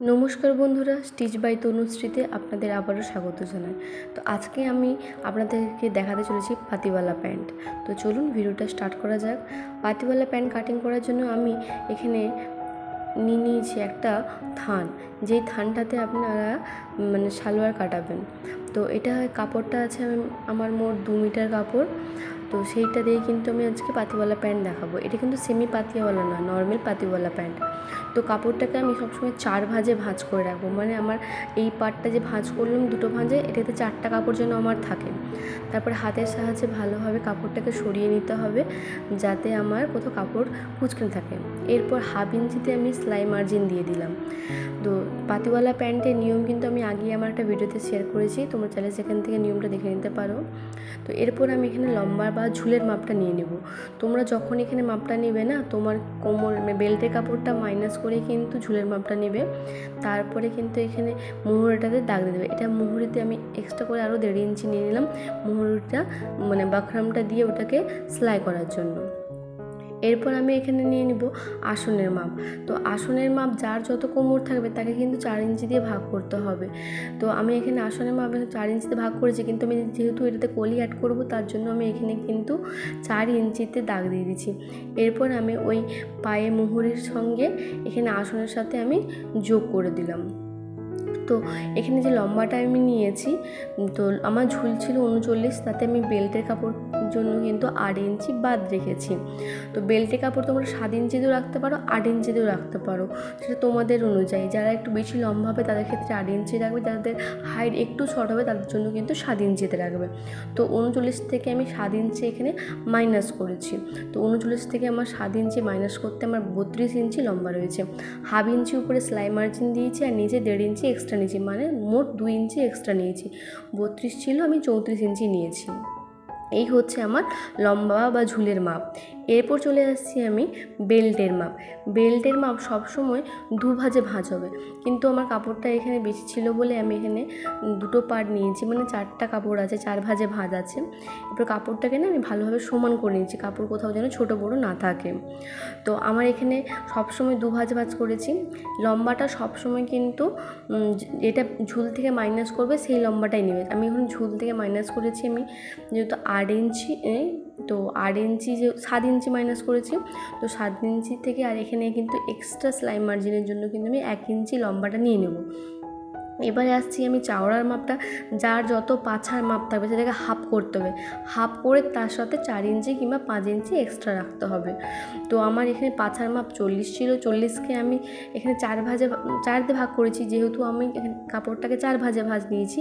নমস্কার বন্ধুরা, stitch by তনুশ্রীতে আপনাদের আবারও স্বাগত জানাই। তো আজকে আমি আপনাদেরকে দেখাতে চলেছি পাতিওয়ালা প্যান্ট। তো চলুন ভিডিওটা স্টার্ট করা যাক। পাতিওয়ালা প্যান্ট কাটিং করার জন্য আমি এখানে নিয়ে নিয়েছি একটা থান। যেই থানটাতে আপনারা মানে সালোয়ার কাটাবেন। তো এটা কাপড়টা আছে আমার মোট দু মিটার কাপড়। তো সেইটা দিয়ে কিন্তু আমি আজকে পাতিওয়ালা প্যান্ট দেখাবো। এটা কিন্তু সেমি পাতিওয়ালা না নর্মাল পাতিওয়ালা প্যান্ট। তো কাপড়টাকে আমি সবসময় চার ভাঁজে ভাঁজ করে রাখব। মানে আমার এই পার্টটা যে ভাঁজ করলাম দুটো ভাঁজে, এটাতে চারটা কাপড় যেন আমার থাকে। তারপর হাতের সাহায্যে ভালোভাবে কাপড়টাকে সরিয়ে নিতে হবে, যাতে আমার কোথাও কাপড় কুচকে থাকে। এরপর হাফ ইঞ্চিতে আমি সেলাই মার্জিন দিয়ে দিলাম। তো পাতিওয়ালা প্যান্টের নিয়ম কিন্তু আমি আগে আমার একটা ভিডিওতে শেয়ার করেছি। তোমরা চাইলে সেখান থেকে নিয়মটা দেখে নিতে পারো। তো এরপর আমি এখানে লম্বা বা ঝুলের মাপটা নিয়ে নেব। তোমরা যখন এখানে মাপটা নেবে না, তোমার কোমর মানে বেল্টের কাপড়টা মাইনাস করে কিন্তু ঝুলের মাপটা নেবে। তারপরে কিন্তু এখানে মোহরটাতে দাগ দিয়ে দেবে। এটা মোহরিতে আমি এক্সট্রা করে আরও দেড় ইঞ্চি নিয়ে নিলাম। মোহরটা মানে বাখরামটা দিয়ে ওটাকে সেলাই করার জন্য। এরপর আমি এখানে নিয়ে নিব আসনের মাপ। তো আসনের মাপ যার যত কোমর থাকবে তাকে কিন্তু চার ইঞ্চি দিয়ে ভাগ করতে হবে। তো আমি এখানে আসনের মাপ চার ইঞ্চিতে ভাগ করেছি কিন্তু আমি যেহেতু এটাতে কলি অ্যাড করব তার জন্য আমি এখানে কিন্তু চার ইঞ্চিতে দাগ দিয়ে দিচ্ছি এরপর আমি ওই পায়ে মুহুরির সঙ্গে এখানে আসনের সাথে আমি যোগ করে দিলাম। তো এখানে যে লম্বাটা আমি নিয়েছি, তো আমার ঝুল ছিল উনচল্লিশ, তাতে আমি বেল্টের কাপড় জন্য কিন্তু আট ইঞ্চি বাদ রেখেছি। তো বেল্টের কাপড় তোমরা সাত ইঞ্চিতেও রাখতে পারো, আট ইঞ্চিতেও রাখতে পারো। সেটা তোমাদের অনুযায়ী, যারা একটু বেশি লম্বা হবে তাদের ক্ষেত্রে আট ইঞ্চি রাখবে, যাদের হাইট একটু শর্ট হবে তাদের জন্য কিন্তু সাত ইঞ্চিতে রাখবে। তো উনচল্লিশ থেকে আমি সাত ইঞ্চি এখানে মাইনাস করেছি। তো উনচল্লিশ থেকে আমার সাত ইঞ্চি মাইনাস করতে আমার বত্রিশ ইঞ্চি লম্বা রয়েছে। হাফ ইঞ্চি উপরে সেলাই মার্জিন দিয়েছি আর নিচে দেড় ইঞ্চি এক্সট্রা নিয়েছি মানে মোট দুই ইঞ্চি এক্সট্রা নিয়েছি। বত্রিশ ছিল, আমি চৌত্রিশ ইঞ্চি নিয়েছি। এই হচ্ছে আমার লম্বা বা ঝুলের মাপ। এরপর চলে আসছি আমি বেল্টের মাপ। বেল্টের মাপ সবসময় দু ভাজে ভাঁজ হবে। কিন্তু আমার কাপড়টা এখানে বেশি ছিল বলে আমি এখানে দুটো পার্ট নিয়েছি মানে চারটা কাপড় আছে, চার ভাজে ভাঁজ আছে। এরপর কাপড়টাকে না আমি ভালোভাবে সমান করে নিয়েছি, কাপড় কোথাও যেন ছোটো বড়ো না থাকে। তো আমার এখানে সবসময় দু ভাজ ভাজ করেছি। লম্বাটা সবসময় কিন্তু এটা ঝুল থেকে মাইনাস করবে, সেই লম্বাটাই নেবে। আমি এখন ঝুল থেকে মাইনাস করেছি আমি যেহেতু আট ইঞ্চি তো আট ইঞ্চি যে, সাত ইঞ্চি মাইনাস করেছি। তো সাত ইঞ্চি থেকে আর এখানে কিন্তু এক্সট্রা সেলাই মার্জিনের জন্য কিন্তু আমি এক ইঞ্চি লম্বাটা নিয়ে নেব। এবারে আসছি আমি চাওড়ার মাপটা, যার যত পাছার মাপ থাকবে সেটাকে হাফ করতে হবে। হাফ করে তার সাথে চার ইঞ্চি কিংবা পাঁচ ইঞ্চি এক্সট্রা রাখতে হবে। তো আমার এখানে পাছার মাপ চল্লিশ ছিল, চল্লিশকে আমি এখানে চার ভাজে চার দিয়ে ভাগ করেছি, যেহেতু আমি কাপড়টাকে চার ভাজে ভাজ নিয়েছি।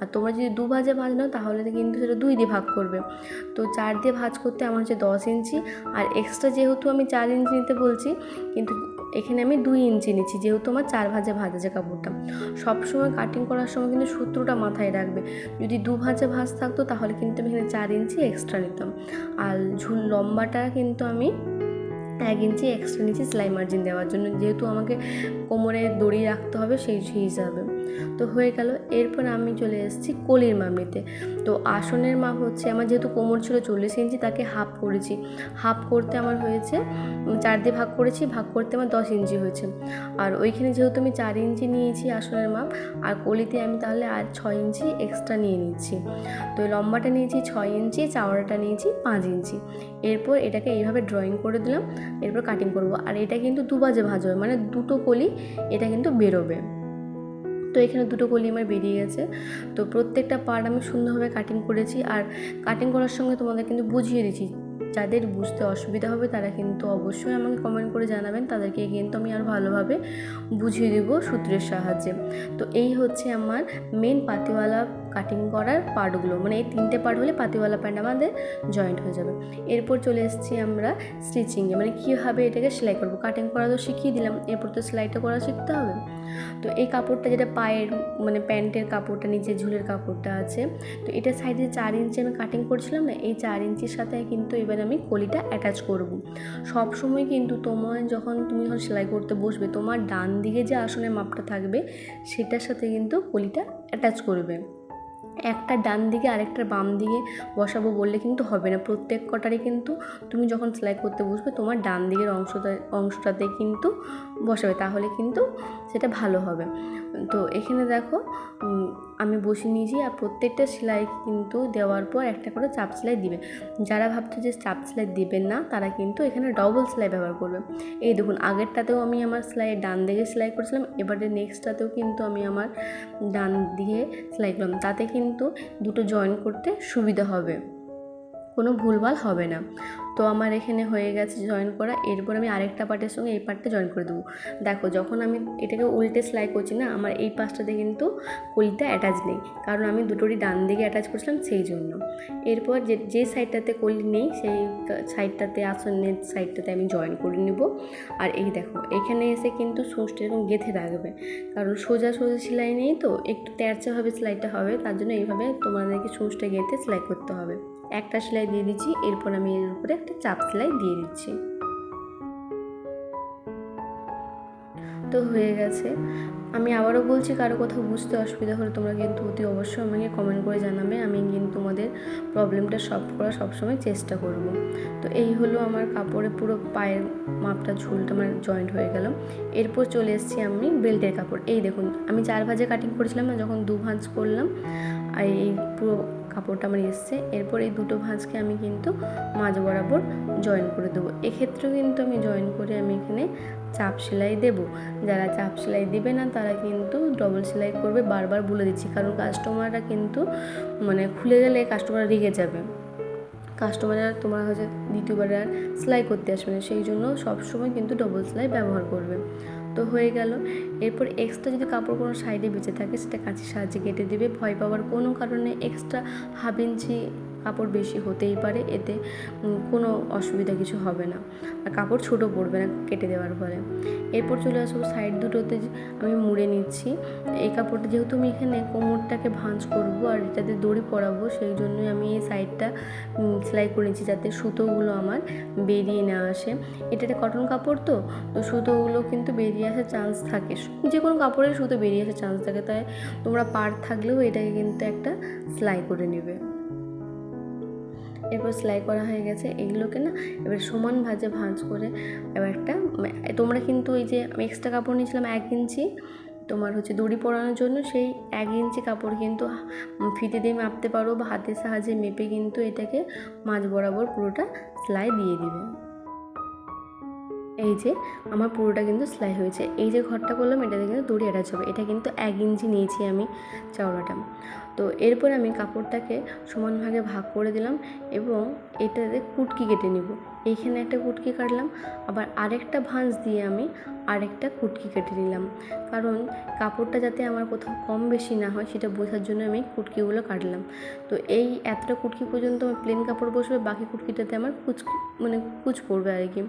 আর তোমরা যদি দু ভাজে ভাজ নাও, তাহলে কিন্তু সেটা দুই দিয়ে ভাগ করবে। তো চার দিয়ে ভাজ করতে আমার হচ্ছে দশ ইঞ্চি, আর এক্সট্রা যেহেতু আমি চার ইঞ্চি নিতে বলছি, কিন্তু এখানে আমি দুই ইঞ্চি নিচ্ছি, যেহেতু আমার চার ভাজে ভাজা যে কাপড়টা। সবসময় কাটিং করার সময় কিন্তু সূত্রটা মাথায় রাখবে। যদি দু ভাজে ভাজ থাকতো, তাহলে কিন্তু আমি এখানে চার ইঞ্চি এক্সট্রা নিতাম। আর ঝুল লম্বাটা কিন্তু আমি এক ইঞ্চি এক্সট্রা নিচ্ছি সেলাই মার্জিন দেওয়ার জন্য। যেহেতু আমাকে কোমরে দড়ি রাখতে হবে সেই সেই হিসাবে। তো হয়ে গেল। এরপর আমি চলে এসেছি কলির মাপ নিতে তো আসনের মাপ হচ্ছে, আমার যেহেতু কোমর ছিল চল্লিশ ইঞ্চি, তাকে হাফ করেছি। হাফ করতে আমার হয়েছে চার দিয়ে ভাগ করেছি, ভাগ করতে আমার দশ ইঞ্চি হয়েছে। আর ওইখানে যেহেতু আমি চার ইঞ্চি নিয়েছি আসনের মাপ, আর কলিতে আমি তাহলে আর ছয় ইঞ্চি এক্সট্রা নিয়ে নিচ্ছি। তো লম্বাটা নিয়েছি ছয় ইঞ্চি চাওড়াটা নিয়েছি পাঁচ ইঞ্চি। এরপর এটাকে এইভাবে ড্রয়িং করে দিলাম, এরপর কাটিং করব। আর এটা কিন্তু দু বাজে ভাজ হবে মানে দুটো কলি এটা কিন্তু বেরোবে। তো এখানে দুটো কলি আমার বেরিয়ে গেছে। তো প্রত্যেকটা পার্ট আমি সুন্দরভাবে কাটিং করেছি আর কাটিং করার সঙ্গে তোমাদের কিন্তু বুঝিয়ে দিচ্ছি। যাদের বুঝতে অসুবিধা হবে তারা কিন্তু অবশ্যই আমাকে কমেন্ট করে জানাবেন। তাদেরকে কিন্তু আমি আর ভালোভাবে বুঝিয়ে দেবো সূত্রের সাহায্যে। তো এই হচ্ছে আমার মেন পাতিওয়ালা কাটিং করার পার্টগুলো মানে এই তিনটে পার্ট হলে পাতিওয়ালা প্যান্ট আমাদের জয়েন্ট হয়ে যাবে। এরপর চলে এসেছি আমরা স্টিচিংয়ে মানে কীভাবে এটাকে সেলাই করব? কাটিং করা তো শিখিয়ে দিলাম। এরপর তো সেলাইটা করা শিখতে হবে। তো এই কাপড়টা যেটা পায়ের মানে প্যান্টের কাপড়টা নিচে ঝুলের কাপড়টা আছে, তো এটা সাইডে চার ইঞ্চি আমি কাটিং করছিলাম না, এই চার ইঞ্চির সাথে কিন্তু এবার আমি কলিটা অ্যাটাচ করব। সব সময় কিন্তু তোমার যখন তুমি যখন সেলাই করতে বসবে, তোমার ডান দিকে যে আসনের মাপটা থাকবে, সেটার সাথে কিন্তু কলিটা অ্যাটাচ করবে। একটা ডান দিকে আরেকটার বাম দিকে বসাবো বললে কিন্তু হবে না। প্রত্যেক কটারই কিন্তু তুমি যখন সেলাই করতে বসবে, তোমার ডান দিকের অংশটা অংশটাতে কিন্তু বসাবে। তাহলে কিন্তু সেটা ভালো হবে। তো এখানে দেখো আমি বসিয়ে নিয়েছি আর প্রত্যেকটা সেলাই কিন্তু দেওয়ার পর একটা করে চাপ সেলাই দিবে। যারা ভাবছ যে চাপ সেলাই দেবেন না, তারা কিন্তু এখানে ডবল সেলাই ব্যবহার করবে। এই দেখুন, আগেরটাতেও আমি আমার সেলাই ডান দিকে সেলাই করেছিলাম, এবারে নেক্সটটাতেও কিন্তু আমি আমার ডান দিয়ে সেলাই করলাম। তাতে কিন্তু দুটো জয়েন করতে সুবিধা হবে। কোনো ভুলভাল হবে না। তো আমার এখানে হয়ে গেছে জয়েন করা। এরপর আমি আরেকটা পার্টের সঙ্গে এই পার্টটা জয়েন করে দেবো। দেখো, যখন আমি এটাকে উল্টে সেলাই করছি না, আমার এই পাশটাতে কিন্তু কলিটা অ্যাটাচ নেই। কারণ আমি দুটোরই ডান দিকে অ্যাটাচ করছিলাম সেই জন্য। এরপর যে যে সাইডটাতে কলি নেই, সেই সাইডটাতে আসনের সাইডটাতে আমি জয়েন করে নেব। আর এই দেখো, এখানে এসে কিন্তু সুঁচটা এরকম গেঁথে রাখবে। কারণ সোজা সোজা সেলাই নেই তো, একটু তেরচাভাবে সেলাইটা হবে, তার জন্য এইভাবে তোমাদেরকে সুঁচটা গেঁথে সেলাই করতে হবে। একটা সেলাই দিয়ে দিচ্ছি, এরপর আমি এর উপরে একটা চাপ সেলাই দিয়ে দিচ্ছি। তো হয়ে গেছে। আমি আবারও বলছি, কারও কোথাও বুঝতে অসুবিধা হলে তোমরা কিন্তু অতি অবশ্যই আমাকে কমেন্ট করে জানাবে। আমি কিন্তু তোমাদের প্রবলেমটা সলভ করার সবসময় চেষ্টা করব। তো এই হলো আমার কাপড়ে পুরো পায়ের মাপটা, ঝুলটা আমার জয়েন্ট হয়ে গেল। এরপর চলে এসেছি আমি বেল্টের কাপড়। এই দেখুন, আমি চার ভাজে কাটিং করেছিলাম না, যখন দু ভাঁজ করলাম, আর এই পুরো কাপড়টা আমার এসছে। এরপর এই দুটো ভাঁজকে আমি কিন্তু মাঝ বরাবর জয়েন করে দেবো। এক্ষেত্রেও কিন্তু আমি জয়েন করে আমি এখানে চাপ সেলাই দেবো। যারা চাপ সেলাই দেবে না, তারা কিন্তু ডবল সেলাই করবে। বারবার বলে দিচ্ছি, কারণ কাস্টমাররা কিন্তু মানে খুলে গেলে কাস্টমার রেগে যাবে। কাস্টমার আর তোমার হচ্ছে দ্বিতীয়বার আর সেলাই করতে আসবে না, সেই জন্য সবসময় কিন্তু ডবল সেলাই ব্যবহার করবে। তো হয়ে গেল। এরপর এক্সট্রা যদি কাপড় কোনো সাইডে বেঁচে থাকে, সেটা কাঁচির সাহায্যে কেটে দেবে। ভয় পাওয়ার কোনো কারণে এক্সট্রা হাফ ইঞ্চি কাপড় বেশি হতেই পারে, এতে কোনো অসুবিধা কিছু হবে না। আর কাপড় ছোটো পড়বে না, কেটে দেওয়ার ফলে। এরপর চলে আসব সাইড দুটোতে আমি মুড়ে নিচ্ছি। এই কাপড়টা যেহেতু আমি এখানে কোমরটাকে ভাঁজ করব আর এটাতে দড়ি পরাবো, সেই জন্যই আমি এই সাইডটা সেলাই করে নিচ্ছি যাতে সুতোগুলো আমার বেরিয়ে না আসে। এটা একটা কটন কাপড় তো তো সুতোগুলো কিন্তু বেরিয়ে আসার চান্স থাকে। যে কোনো কাপড়ের সুতো বেরিয়ে আসার চান্স থাকে, তাই তোমরা পার থাকলেও এটাকে কিন্তু একটা সেলাই করে নেবে। এরপর সেলাই করা হয়ে গেছে। এগুলোকে না এবার সমান ভাজে ভাঁজ করে এবার একটা তোমরা কিন্তু ওই যে আমি এক্সট্রা কাপড় নিয়েছিলাম এক ইঞ্চি। তোমার হচ্ছে দড়ি পরানোর জন্য সেই এক ইঞ্চি কাপড় কিন্তু ফিতে দিয়ে মাপতে পারো বা হাতের সাহায্যে মেপে কিন্তু এটাকে মাঝ বরাবর পুরোটা সেলাই দিয়ে দিবে। এই যে আমার পুরোটা কিন্তু সেলাই হয়েছে। এই যে ঘরটা করলাম এটাতে কিন্তু দড়ি অ্যাটাচ হবে। এটা কিন্তু এক ইঞ্চি নিয়েছি আমি চওড়াটা। তো এরপর আমি কাপড়টাকে সমান ভাগে ভাগ করে দিলাম এবং এটাতে কুটকি কেটে নিব। এইখানে একটা কুটকি কাটলাম, আবার আরেকটা ভাঁজ দিয়ে আমি আরেকটা কুটকি কেটে নিলাম। কারণ কাপড়টা যাতে আমার কোথাও কম বেশি না হয়, সেটা বোঝার জন্য আমি কুটকিগুলো কাটলাম। তো এই এতটা কুটকি পর্যন্ত আমার প্লেন কাপড় বসবে, বাকি কুটকিটাতে আমার কুচ মানে কুচ পড়বে আর কি।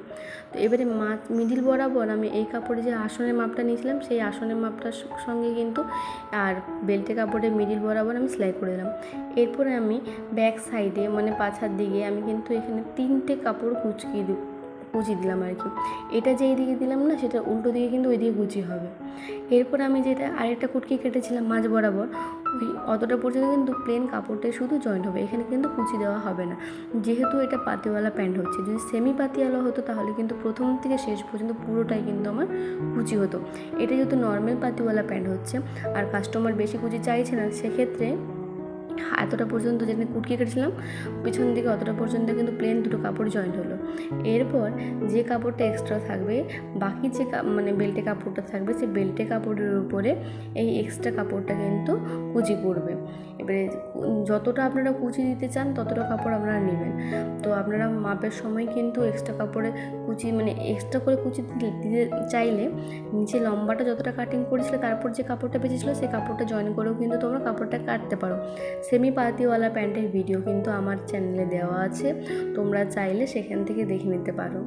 তো এবারে মা মিডিল বরাবর আমি এই কাপড়ে যে আসনের মাপটা নিয়েছিলাম, সেই আসনের মাপটার সঙ্গে কিন্তু আর বেল্টে কাপড়ের মিডিল বরাবর আমি সেলাই করে দিলাম। এরপরে আমি ব্যাক সাইডে মানে পাছার দিকে আমি কিন্তু এখানে তিনটে কাপড় কুচকিয়ে দিই। কুচি দিলাম আর কি। এটা যেই দিকে দিলাম না, সেটা উল্টো দিকে কিন্তু ওই দিকে কুচি হবে। এরপর আমি যেটা আরেকটা কুটকি কেটেছিলাম মাঝ বরাবর, ওই অতটা পর্যন্ত কিন্তু প্লেন কাপড়টাই শুধু জয়েন্ট হবে, এখানে কিন্তু কুচি দেওয়া হবে না। যেহেতু এটা পাতিওয়ালা প্যান্ট হচ্ছে, যদি সেমি পাতিওয়ালা হতো তাহলে কিন্তু প্রথম থেকে শেষ পর্যন্ত পুরোটাই কিন্তু আমার কুচি হতো। এটা যেহেতু নর্মাল পাতিওয়ালা প্যান্ট হচ্ছে, আর কাস্টমার বেশি কুচি চাইছে না, সেক্ষেত্রে এতটা পর্যন্ত যেখানে কুটকি কেটেছিলাম, পিছন দিকে অতটা পর্যন্ত কিন্তু প্লেন দুটো কাপড় জয়েন্ট হলো। এরপর যে কাপড়টা এক্সট্রা থাকবে, বাকি যে মানে বেল্টে কাপড়টা থাকবে, সেই বেল্টে কাপড়ের উপরে এই এক্সট্রা কাপড়টা কিন্তু কুচি পড়বে। এবারে যতটা আপনারা কুচি দিতে চান, ততটা কাপড় আপনারা নেবেন। তো আপনারা মাপের সময় কিন্তু এক্সট্রা কাপড়ে কুচি মানে এক্সট্রা করে কুচি দিতে চাইলে নিচে লম্বাটা যতটা কাটিং করেছিলে, তারপর যে কাপড়টা বেঁচেছিলো, সেই কাপড়টা জয়েন করেও কিন্তু তোমরা কাপড়টা কাটতে পারো। সেমি পাতিওয়ালা প্যান্টের ভিডিও কিন্তু আমার চ্যানেলে দেওয়া আছে। তোমরা চাইলে সেখান থেকে দেখে নিতে পারো।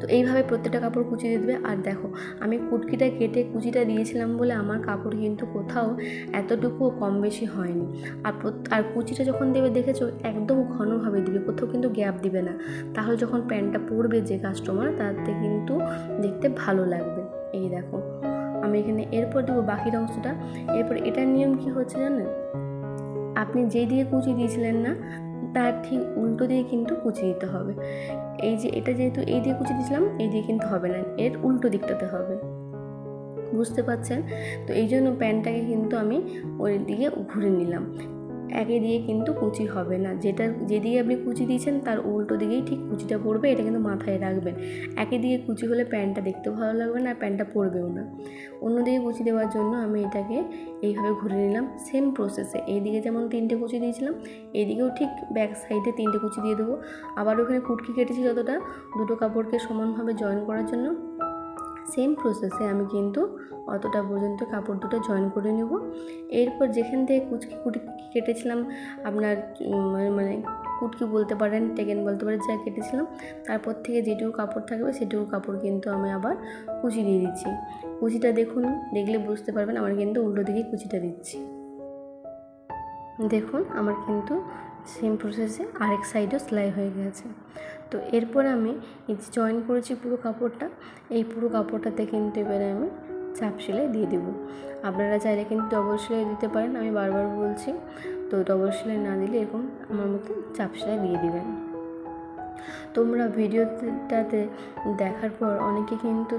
তো এইভাবে প্রত্যেকটা কাপড় কুচি দিয়ে দেবে। আর দেখো, আমি কুটকিটা কেটে কুচিটা দিয়েছিলাম বলে আমার কাপড় কিন্তু কোথাও এতটুকুও কম বেশি হয়নি। আর আর কুচিটা যখন দেবে, দেখেছ, একদম ঘনভাবে দিবে, কোথাও কিন্তু গ্যাপ দিবে না। তাহলে যখন প্যান্টটা পরবে যে কাস্টমার তাতে কিন্তু দেখতে ভালো লাগবে। এই দেখো, আমি এখানে এরপর দেবো বাকির অংশটা। এরপর এটার নিয়ম কি হচ্ছে জানেন আপনি যেই দিকে কুচি দিয়েছিলেন না, তার ঠিক উল্টো দিয়ে কিন্তু কুচি দিতে হবে। এই যে এটা যেহেতু এই দিয়ে কুচি দিয়েছিলাম, এই দিয়ে কিন্তু হবে না, এর উল্টো দিকটাতে হবে। বুঝতে পারছেন? তো এই জন্য প্যান্টটাকে কিন্তু আমি ওই দিকে ঘুরে নিলাম। একে দিয়ে কিন্তু কুচি হবে না। যেটা যেদিকে আপনি কুচি দিয়েছেন, তার উল্টো দিকেই ঠিক কুচিটা পড়বে, এটা কিন্তু মাথায় রাখবেন। একে দিকে কুচি হলে প্যান্টটা দেখতে ভালো লাগবে না, আর প্যান্টটা পরবেও না। অন্যদিকে কুচি দেওয়ার জন্য আমি এটাকে এইভাবে ঘুরে নিলাম সেম প্রসেসে এইদিকে যেমন তিনটে কুচি দিয়েছিলাম, এইদিকেও ঠিক ব্যাক সাইডে তিনটে কুচি দিয়ে দেবো। আবার ওখানে কুটকি কেটেছি যতটা, দুটো কাপড়কে সমানভাবে জয়েন করার জন্য। সেম প্রসেসে আমি কিন্তু অতটা পর্যন্ত কাপড় দুটো জয়েন করে নেব। এরপর যেখান থেকে কুচকি কুটকি কেটেছিলাম আপনার উম, মানে কুটকি বলতে পারেন টেকেন বলতে পারেন যা কেটেছিলাম তারপর থেকে যেটুকু কাপড় থাকবে সেটুকু কাপড় কিন্তু আমি আবার কুচি দিয়ে দিচ্ছি। কুচিটা দেখুন দেখলে বুঝতে পারবেন আমার কিন্তু উল্টো দিকে কুচিটা দিচ্ছি। দেখুন আমার কিন্তু সেম প্রসেসে আরেক সাইডও সেলাই হয়ে গেছে। তো এরপর আমি এই যে জয়েন করেছি পুরো কাপড়টা, এই পুরো কাপড়টাতে কিন্তু এবারে আমি চাপ সেলাই দিয়ে দেবো। আপনারা চাইলে কিন্তু ডবল সেলাই দিতে পারেন, আমি বারবার বলছি। তো ডবল সেলাই না দিলে এরকম আমার মতো চাপ সেলাই দিয়ে দিবেন। তোমরা ভিডিওটাতে দেখার পর অনেকে কিন্তু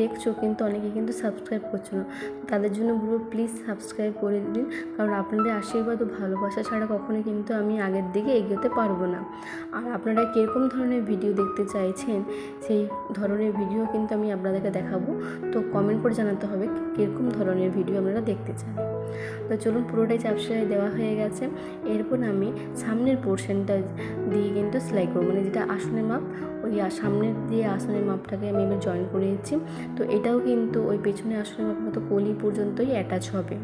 দেখছ কিন্তু অনেকে কিন্তু সাবস্ক্রাইব করছ না। তাদের জন্য বলব প্লিজ সাবস্ক্রাইব করে দিন। কারণ আপনাদের আশীর্বাদ ও ভালোবাসা ছাড়া কখনো কিন্তু আমি আগের দিকে এগোতে পারব না। আর আপনারা কীরকম ধরনের ভিডিও দেখতে চাইছেন, সেই ধরনের ভিডিও কিন্তু আমি আপনাদেরকে দেখাবো। তো কমেন্ট করে জানাতে হবে কীরকম ধরনের ভিডিও আপনারা দেখতে চান। তো চলুন পুরোটাই চাপ সেলাই দেওয়া হয়ে গেছে। এরপর আমি সামনের পোর্শনটা দিয়ে কিন্তু সেলাই করব। মানে যেটা আসনের মাপ, ওই সামনের দিয়ে আসনের মাপটাকে আমি এবার জয়েন করে দিচ্ছি তো এটাও কিন্তু ওই পেছনে আসনের মাপ মতো কলি পর্যন্তই অ্যাটাচ হবে।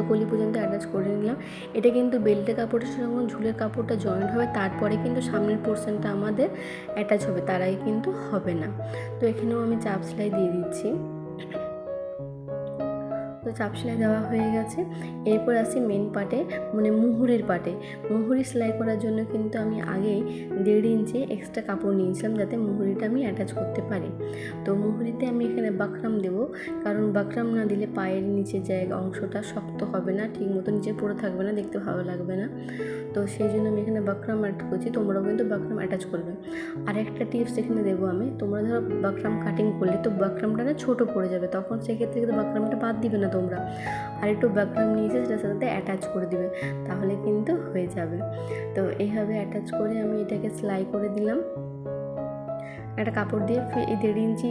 তো কলি পর্যন্ত অ্যাটাচ করে নিলাম। এটা কিন্তু বেল্টের কাপড়ের সঙ্গে ঝুলের কাপড়টা জয়েন্ট হবে, তারপরে কিন্তু সামনের পোর্শনটা আমাদের অ্যাটাচ হবে তার আগে কিন্তু হবে না। তো এখানেও আমি চাপ সেলাই দিয়ে দিচ্ছি। তো চাপ সেলাই দেওয়া হয়ে গেছে। এরপর আসি মেন পার্টে মানে মুহুরির পার্টে মুহুরি সেলাই করার জন্য কিন্তু আমি আগেই দেড় ইঞ্চি এক্সট্রা কাপড় নিয়েছিলাম যাতে মুহুরিটা আমি অ্যাটাচ করতে পারি। তো মুহুরিতে আমি এখানে বাকরাম দেব, কারণ বাকরাম না দিলে পায়ের নিচের জায়গা অংশটা শক্ত হবে না, ঠিক মতো নিচে পড়ে থাকবে না, দেখতে ভালো লাগবে না। তো সেই জন্য আমি এখানে বাকরাম অ্যাড করছি, তোমরাও কিন্তু বাকরাম অ্যাটাচ করবে। আর একটা টিপস এখানে দেবো আমি, তোমরা ধরো বাকরাম কাটিং করলে তো বাকরামটা না ছোটো পড়ে যাবে, তখন সেক্ষেত্রে কিন্তু বাকরামটা বাদ দিবে না তোমরা। আর একটু বাকরাম নিয়েছে, সেটার সাথে অ্যাটাচ করে দিবে, তাহলে কিন্তু হয়ে যাবে। তো এইভাবে অ্যাটাচ করে আমি এটাকে সেলাই করে দিলাম। একটা কাপড় দিয়ে দেড় ইঞ্চি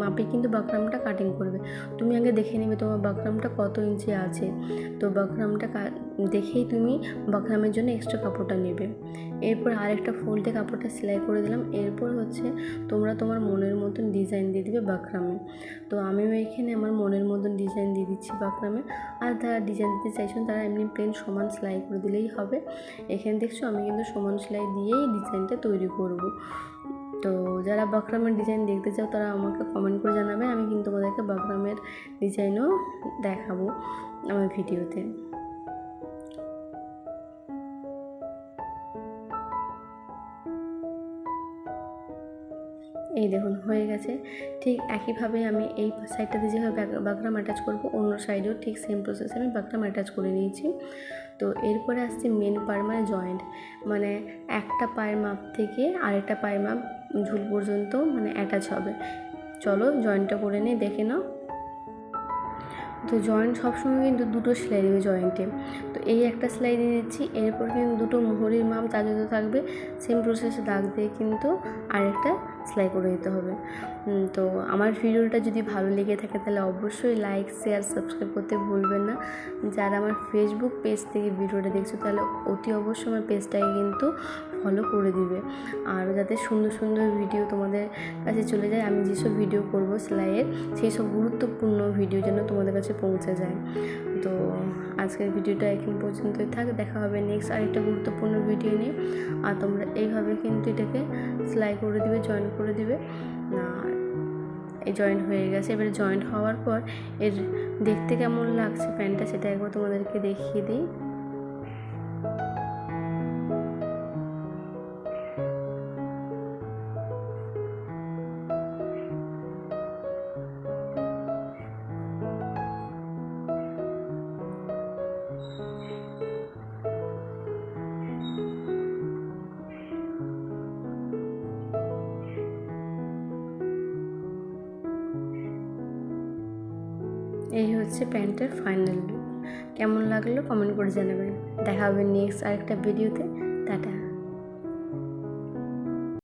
মাপে কিন্তু বাকরামটা কাটিং করবে। তুমি আগে দেখে নেবে তোমার বাকরামটা কত ইঞ্চি আছে। তো বাকরামটা দেখেই তুমি বাকরামের জন্য এক্সট্রা কাপড়টা নেবে। এরপর আরেকটা ফোল্ডে কাপড়টা সেলাই করে দিলাম। এরপর হচ্ছে তোমরা তোমার মনের মতন ডিজাইন দিয়ে দিবে বাকরামে। তো আমিও এখানে আমার মনের মতন ডিজাইন দিয়ে দিচ্ছি বাকরামে। আর যারা ডিজাইন দিতে চাইছেন তারা এমনি প্লেন সমান সেলাই করে দিলেই হবে। এখানে দেখছ আমি কিন্তু সমান সেলাই দিয়েই ডিজাইনটা তৈরি করব। তো যারা বাকরামের ডিজাইন দেখতে চাও, তারা আমাকে কমেন্ট করে জানাবে, আমি কিন্তু তোমাদেরকে বাকরামের ডিজাইনও দেখাবো আমার ভিডিওতে। এই দেখুন, হয়ে গেছে। ঠিক একইভাবে আমি এই সাইডটাতে যেভাবে বাগ- বাগরাম অ্যাটাচ করব, অন্য সাইডেও ঠিক সেম প্রসেসে আমি বাগরাম অ্যাটাচ করে নিয়েছি। তো এরপরে আসছে মেন পার মানে জয়েন্ট মানে একটা পায়ের মাপ থেকে আরেকটা পায়ের মাপ ঝুল পর্যন্ত মানে অ্যাটাচ হবে। চলো জয়েন্টটা করে নিই, দেখে নাও। তো জয়েন্ট সবসময় কিন্তু দুটো সেলাই দেবে জয়েন্টে তো এই একটা সেলাই দিয়ে দিচ্ছি, এরপর কিন্তু দুটো মোহরির মাপ যত থাকবে সেম প্রসেসে দাগ দিয়ে কিন্তু আরেকটা সেলাই করে দিতে হবে। তো আমার ভিডিওটা যদি ভালো লেগে থাকে তাহলে অবশ্যই লাইক শেয়ার সাবস্ক্রাইব করতে ভুলবেন না। যারা আমার ফেসবুক পেজ থেকে ভিডিওটা দেখছ তাহলে অতি অবশ্যই আমার পেজটাকে কিন্তু ফলো করে দিবে। আর যাতে সুন্দর সুন্দর ভিডিও তোমাদের কাছে চলে যায়, আমি যেসব ভিডিও করব সেলাইয়ের, সেই সব গুরুত্বপূর্ণ ভিডিও যেন তোমাদের কাছে পৌঁছে যায়। তো আজকের ভিডিওটা এখন পর্যন্তই থাক, দেখা হবে নেক্সট আরেকটা গুরুত্বপূর্ণ ভিডিও নিয়ে। আর তোমরা এইভাবে কিন্তু এটাকে সেলাই করে দিবে জয়েন করে দিবে। আর এই জয়েন্ট হয়ে গেছে। এবারে জয়েন্ট হওয়ার পর এর দেখতে কেমন লাগছে প্যান্টটা সেটা একবার তোমাদেরকে দেখিয়ে দিই। হচ্ছে প্যান্টের ফাইনাল লুক। কেমন লাগল কমেন্ট করে জানাবেন। দেখা হবে নেক্সট আরেকটা ভিডিওতে টাটা।